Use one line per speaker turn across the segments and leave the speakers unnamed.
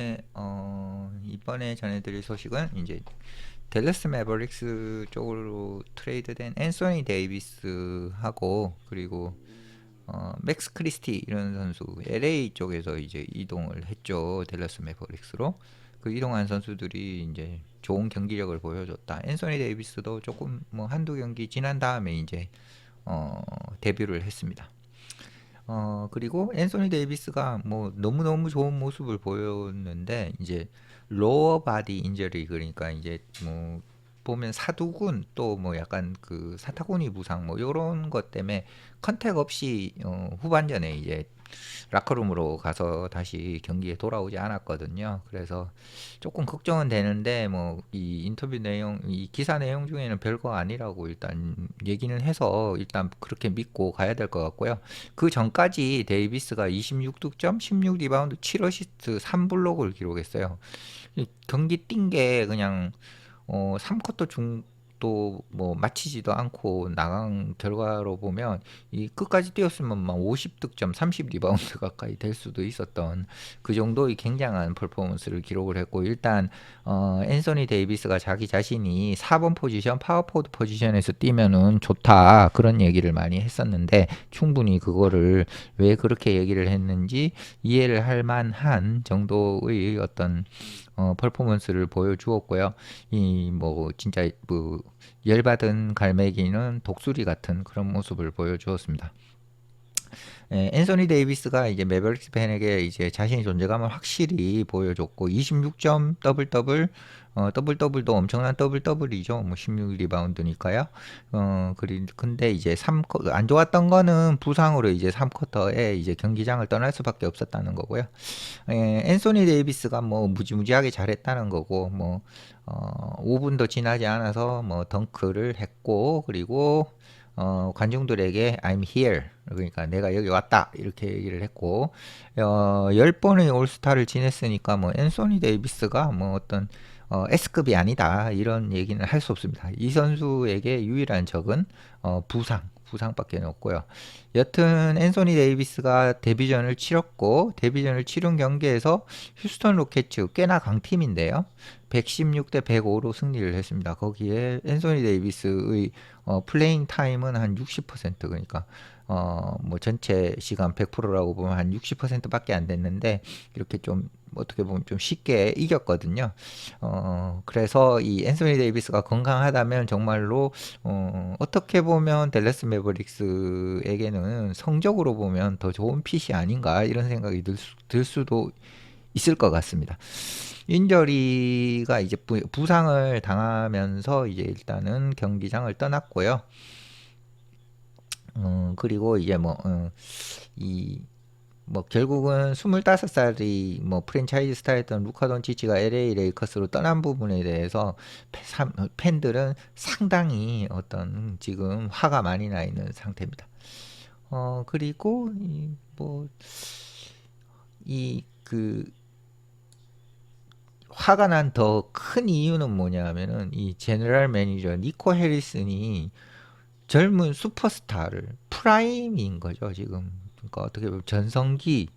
네, 어, 이번에 전해드릴 소식은 이제 델러스 매버릭스 쪽으로 트레이드된 앤소니 데이비스하고 그리고 어, 맥스 크리스티 이런 선수 LA 쪽에서 이제 이동을 했죠 델러스 매버릭스로 그 이동한 선수들이 이제 좋은 경기력을 보여줬다. 앤소니 데이비스도 조금 뭐 한두 경기 지난 다음에 이제 어, 데뷔를 했습니다. 어, 그리고 앤소니 데이비스가 뭐 너무너무 좋은 모습을 보였는데 이제 로어 바디 인저리 그러니까 이제 뭐 보면 사두근 또뭐 약간 그 사타구니 부상 뭐 요런 것 때문에 컨택 없이 어, 후반전에 이제 라커룸으로 가서 다시 경기에 돌아오지 않았거든요. 그래서 조금 걱정은 되는데 뭐 이 인터뷰 내용, 이 기사 내용 중에는 별거 아니라고 일단 얘기는 해서 일단 그렇게 믿고 가야 될 것 같고요. 그 전까지 데이비스가 26득점, 16 리바운드, 7어시스트, 3블록을 기록했어요. 이 경기 뛴 게 그냥 어 3쿼터 중 도뭐 마치지도 않고 나간 결과로 보면 이 끝까지 뛰었으면 막 50득점, 30 리바운드 가까이 될 수도 있었던 그 정도의 굉장한 퍼포먼스를 기록을 했고 일단 어 앤소니 데이비스가 자기 자신이 4번 포지션 파워포드 포지션에서 뛰면은 좋다 그런 얘기를 많이 했었는데 충분히 그거를 왜 그렇게 얘기를 했는지 이해를 할 만한 정도의 어떤 어, 퍼포먼스를 보여주었고요. 이 뭐 진짜 뭐 열받은 갈매기는 독수리 같은 그런 모습을 보여주었습니다. 예, 앤소니 데이비스가 이제 매버릭스 팬에게 이제 자신의 존재감을 확실히 보여줬고 26점 더블 더블 어, 더블 더블도 엄청난 더블 더블이죠. 뭐 16 리바운드니까요. 어, 그리 근데 이제 3쿼 안 좋았던 거는 부상으로 이제 3쿼터에 이제 경기장을 떠날 수밖에 없었다는 거고요. 예, 앤소니 데이비스가 뭐 무지무지하게 잘했다는 거고 뭐 어, 5분도 지나지 않아서 뭐 덩크를 했고 그리고 어, 관중들에게 I'm here. 그러니까 내가 여기 왔다. 이렇게 얘기를 했고 어, 10번의 올스타를 지냈으니까 뭐 앤소니 데이비스가 뭐 어떤 어, S급이 아니다. 이런 얘기는 할 수 없습니다. 이 선수에게 유일한 적은 어, 부상 부상밖에 없고요. 여튼 앤소니 데이비스가 데뷔전을 치렀고 데뷔전을 치른 경기에서 휴스턴 로켓츠 꽤나 강팀인데요. 116 대 105로 승리를 했습니다. 거기에 앤소니 데이비스의 어, 플레잉 타임은 한 60% 그러니까 어, 뭐 전체 시간 100%라고 보면 한 60%밖에 안 됐는데 이렇게 좀 어떻게 보면 좀 쉽게 이겼거든요. 어, 그래서 이 앤소니 데이비스가 건강하다면 정말로 어, 어떻게 보면 델레스 매버릭스에게는 성적으로 보면 더 좋은 핏이 아닌가 이런 생각이 들, 수, 들 수도 있을 것 같습니다. 인저리가 이제 부, 부상을 당하면서 이제 일단은 경기장을 떠났고요. 음, 그리고 이제 뭐, 음, 이, 뭐, 결국은 25살이 뭐 프랜차이즈 스타였던 루카 돈치치가 LA 레이커스로 떠난 부분에 대해서 팬들은 상당히 어떤 지금 화가 많이 나 있는 상태입니다. 어, 그리고 이, 뭐, 이, 그, 화가 난 더 큰 이유는 뭐냐면은 이 제너럴 매니저 니코 해리슨이 젊은 슈퍼스타를 프라임인 거죠 지금 그러니까 어떻게 보면 전성기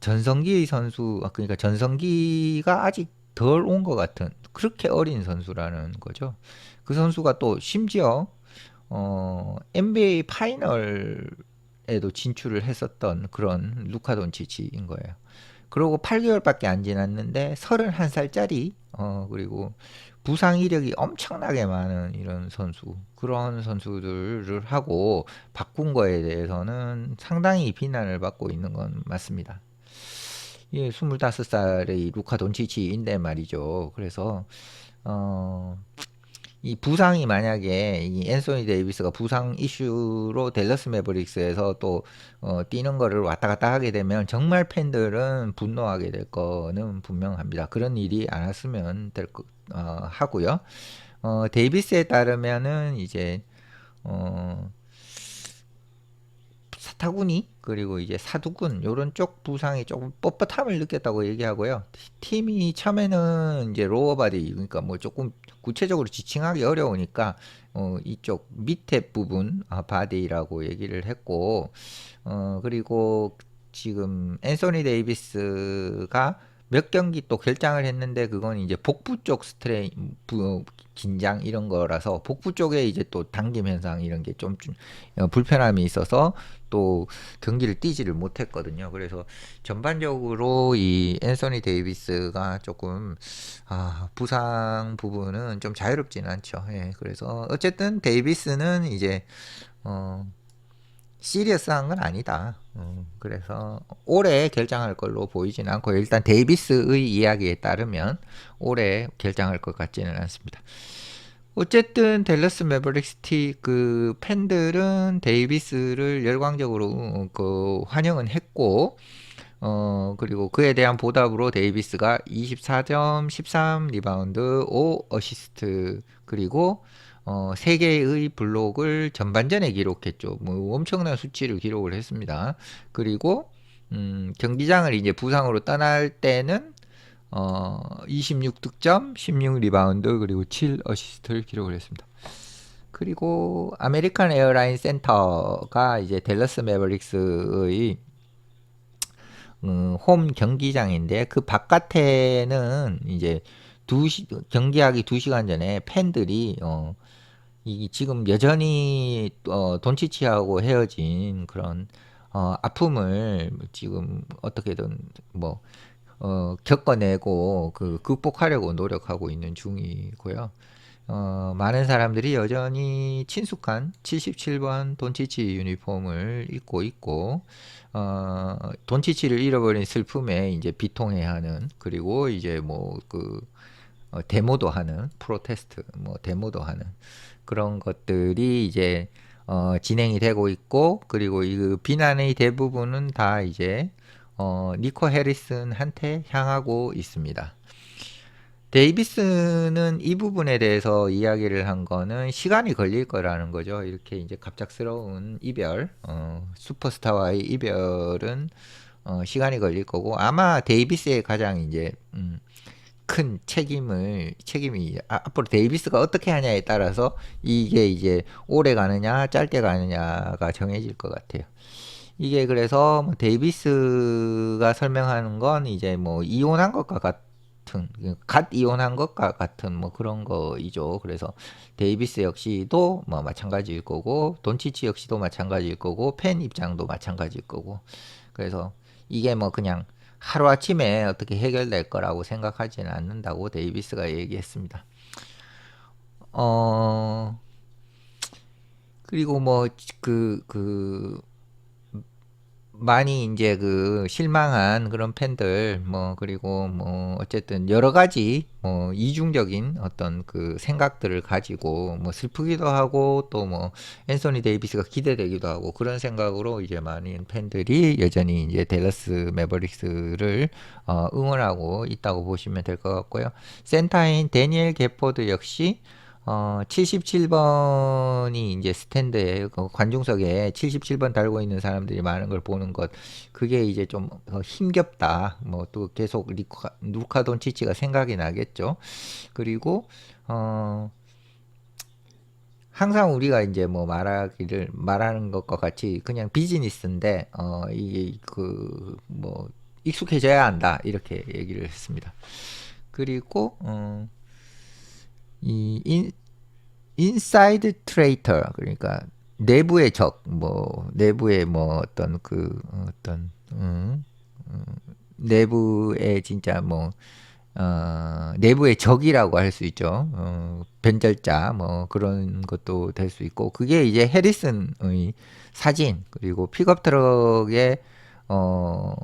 전성기의 선수 아, 그러니까 전성기가 아직 덜 온 것 같은 그렇게 어린 선수라는 거죠 그 선수가 또 심지어 어, NBA 파이널에도 진출을 했었던 그런 루카 돈치치인 거예요. 그리고 8개월밖에 안 지났는데 31살짜리 어 그리고 부상 이력이 엄청나게 많은 이런 선수 그런 선수들을 하고 바꾼 거에 대해서는 상당히 비난을 받고 있는 건 맞습니다. 예, 25살의 루카 돈치치인데 말이죠. 그래서 어, 이 부상이 만약에 이 앤소니 데이비스가 부상 이슈로 델러스 매버릭스에서 또 어, 뛰는 거를 왔다 갔다 하게 되면 정말 팬들은 분노하게 될 거는 분명합니다. 그런 일이 안 왔으면 될 거, 어, 하고요. 어, 데이비스에 따르면은 이제 어, 사타구니 그리고 이제 사두근 요런 쪽 부상이 조금 뻣뻣함을 느꼈다고 얘기하고요. 팀이 처음에는 이제 로어 바디 그러니까 뭐 조금 구체적으로 지칭하기 어려우니까 어 이쪽 밑에 부분 아, 바디라고 얘기를 했고 어 그리고 지금 앤소니 데이비스가 몇 경기 또 결장을 했는데 그건 이제 복부 쪽 스트레인 부- 긴장 이런 거라서 복부 쪽에 이제 또 당김 현상 이런 게좀 불편함이 있어서 또 경기를 뛰지를 못했거든요. 그래서 전반적으로 이 앤서니 데이비스가 조금 아, 부상 부분은 좀 자유롭지는 않죠. 예, 그래서 어쨌든 데이비스는 이제 어, 시리어스한 건 아니다. 음, 그래서 올해 결장할 걸로 보이진 않고 일단 데이비스의 이야기에 따르면 올해 결장할 것 같지는 않습니다. 어쨌든 댈러스 매버릭스티 그 팬들은 데이비스를 열광적으로 그 환영은 했고 어 그리고 그에 대한 보답으로 데이비스가 24점, 13 리바운드, 5 어시스트 그리고 어, 3개의 블록을 전반전에 기록했죠. 뭐 엄청난 수치를 기록을 했습니다. 그리고 음, 경기장을 이제 부상으로 떠날 때는 어, 26득점, 16 리바운드 그리고 7 어시스트를 기록을 했습니다. 그리고 아메리칸 에어라인 센터가 이제 댈러스 매버릭스의 음, 홈 경기장인데 그 바깥에는 이제 두 시, 경기하기 2시간 전에 팬들이 어, 이 지금 여전히 어, 돈치치하고 헤어진 그런 어, 아픔을 지금 어떻게든 뭐 어, 겪어내고 그 극복하려고 노력하고 있는 중이고요. 어, 많은 사람들이 여전히 친숙한 77번 돈치치 유니폼을 입고 있고 어, 돈치치를 잃어버린 슬픔에 이제 비통해하는 그리고 이제 뭐그 어, 데모도 하는 프로테스트 뭐 데모도 하는 그런 것들이 이제 어, 진행이 되고 있고 그리고 이그 비난의 대부분은 다 이제 어, 니코 해리슨한테 향하고 있습니다. 데이비스는 이 부분에 대해서 이야기를 한 거는 시간이 걸릴 거라는 거죠. 이렇게 이제 갑작스러운 이별, 어, 슈퍼스타와의 이별은 어, 시간이 걸릴 거고 아마 데이비스의 가장 이제 음, 큰 책임을 책임이 아, 앞으로 데이비스가 어떻게 하냐에 따라서 이게 이제 오래 가느냐 짧게 가느냐가 정해질 것 같아요. 이게 그래서 뭐 데이비스가 설명하는 건 이제 뭐 이혼한 것과 같은 갓 이혼한 것과 같은 뭐 그런 거이죠. 그래서 데이비스 역시도 뭐 마찬가지일 거고 돈치치 역시도 마찬가지일 거고 팬 입장도 마찬가지일 거고 그래서 이게 뭐 그냥 하루아침에 어떻게 해결될 거라고 생각하지는 않는다고 데이비스가 얘기했습니다. 어, 그리고 뭐, 그, 그, 많이 이제 그 실망한 그런 팬들 뭐 그리고 뭐 어쨌든 여러 가지 뭐 이중적인 어떤 그 생각들을 가지고 뭐 슬프기도 하고 또 뭐 앤소니 데이비스가 기대되기도 하고 그런 생각으로 이제 많은 팬들이 여전히 이제 댈러스 매버릭스를 어 응원하고 있다고 보시면 될 것 같고요. 센터인 데니엘 게포드 역시 어, 77번이 이제 스탠드에 그 관중석에 77번 달고 있는 사람들이 많은 걸 보는 것 그게 이제 좀 힘겹다. 뭐 또 계속 리카, 루카 돈치치가 생각이 나겠죠. 그리고 어 항상 우리가 이제 뭐 말하기를 말하는 것과 같이 그냥 비즈니스인데 어 이게 그 뭐 익숙해져야 한다 이렇게 얘기를 했습니다. 그리고 어 이 인, 인사이드 트레이터 그러니까 내부의 적, 뭐 내부의 뭐 어떤 그 어떤 음, 음, 내부의 진짜 뭐 어, 내부의 적이라고 할 수 있죠. 어, 변절자 뭐 그런 것도 될 수 있고 그게 이제 해리슨의 사진 그리고 픽업 트럭에 어,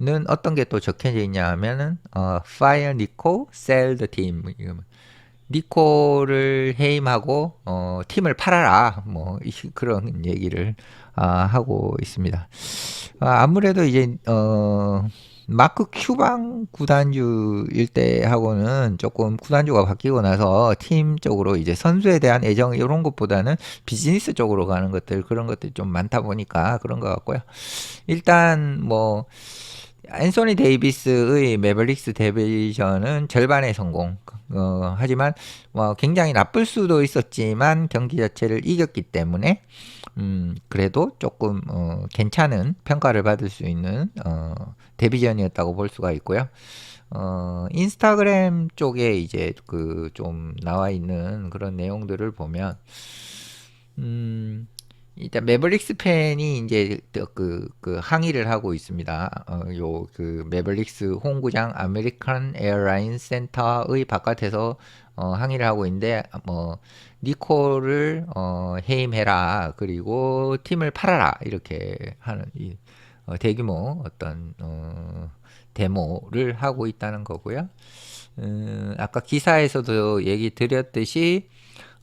는 어떤 게 또 적혀져 있냐 하면은 어, fire Nico, sell the team 니코를 해임하고 어, 팀을 팔아라 뭐 그런 얘기를 아, 하고 있습니다. 아, 무래도 이제 어, 마크 큐방 구단주일 때하고는 조금 구단주가 바뀌고 나서 팀 쪽으로 이제 선수에 대한 애정 이런 것보다는 비즈니스 쪽으로 가는 것들 그런 것들이 좀 많다 보니까 그런 것 같고요. 일단 뭐 앤소니 데이비스의 매버릭스 데뷔전은 절반의 성공 어, 하지만 뭐 굉장히 나쁠 수도 있었지만 경기 자체를 이겼기 때문에 음, 그래도 조금 어, 괜찮은 평가를 받을 수 있는 어, 데뷔전이었다고 볼 수가 있고요. 어, 인스타그램 쪽에 이제 그 좀 나와 있는 그런 내용들을 보면 음, 일단 매버릭스 팬이 이제 그, 그 항의를 하고 있습니다. 어, 요그 매버릭스 홍구장 아메리칸 에어라인 센터의 바깥에서 어, 항의를 하고 있는데 뭐 니콜을 어, 해임해라 그리고 팀을 팔아라 이렇게 하는 이 어, 대규모 어떤 어, 데모를 하고 있다는 거고요. 음, 아까 기사에서도 얘기 드렸듯이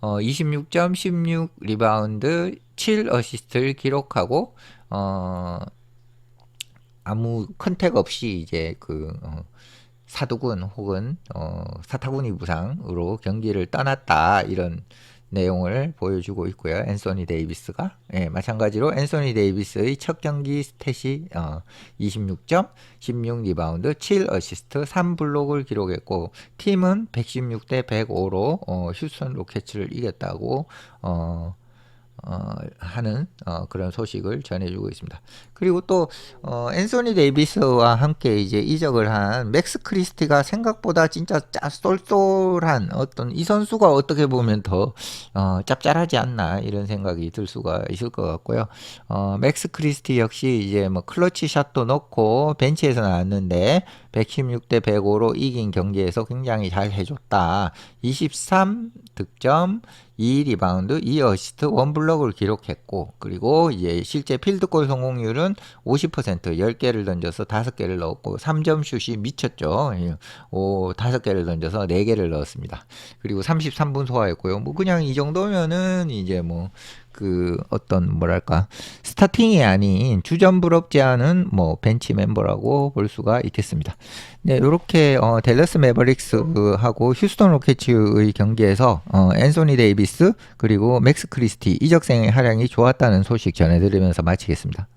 어, 26점, 16 리바운드, 7 어시스트를 기록하고 어, 아무 컨택 없이 이제 그 어, 사두군 혹은 어, 사타구니 부상으로 경기를 떠났다. 이런 내용을 보여주고 있고요. 앤소니 데이비스가 예, 마찬가지로 앤소니 데이비스의 첫 경기 스탯이 어, 26점, 16 리바운드, 7 어시스트, 3 블록을 기록했고 팀은 116대 105로 어, 휴스턴 로켓츠를 이겼다고 어, 어, 하는 어, 그런 소식을 전해주고 있습니다. 그리고 또 어, 앤소니 데이비스와 함께 이제 이적을 한 맥스 크리스티가 생각보다 진짜 짜, 쏠쏠한 어떤 이 선수가 어떻게 보면 더 어, 짭짤하지 않나 이런 생각이 들 수가 있을 것 같고요. 어, 맥스 크리스티 역시 이제 뭐 클러치 샷도 넣고 벤치에서 나왔는데 116대 105로 이긴 경기에서 굉장히 잘 해줬다. 23 득점, 2 리바운드, 2 어시스트, 1 블럭을 기록했고 그리고 이제 실제 필드골 성공률은 50% 10개를 던져서 5개를 넣었고 3점 슛이 미쳤죠. 예. 오, 5개를 던져서 4개를 넣었습니다. 그리고 33분 소화했고요. 뭐 그냥 이 정도면은 이제 뭐 그 어떤 뭐랄까 스타팅이 아닌 주전 부럽지 않은 뭐 벤치 멤버라고 볼 수가 있겠습니다. 네, 이렇게 어, 댈러스 매버릭스하고 휴스턴 로켓츠의 경기에서 어, 앤소니 데이비스 그리고 맥스 크리스티 이적생의 활약이 좋았다는 소식 전해드리면서 마치겠습니다.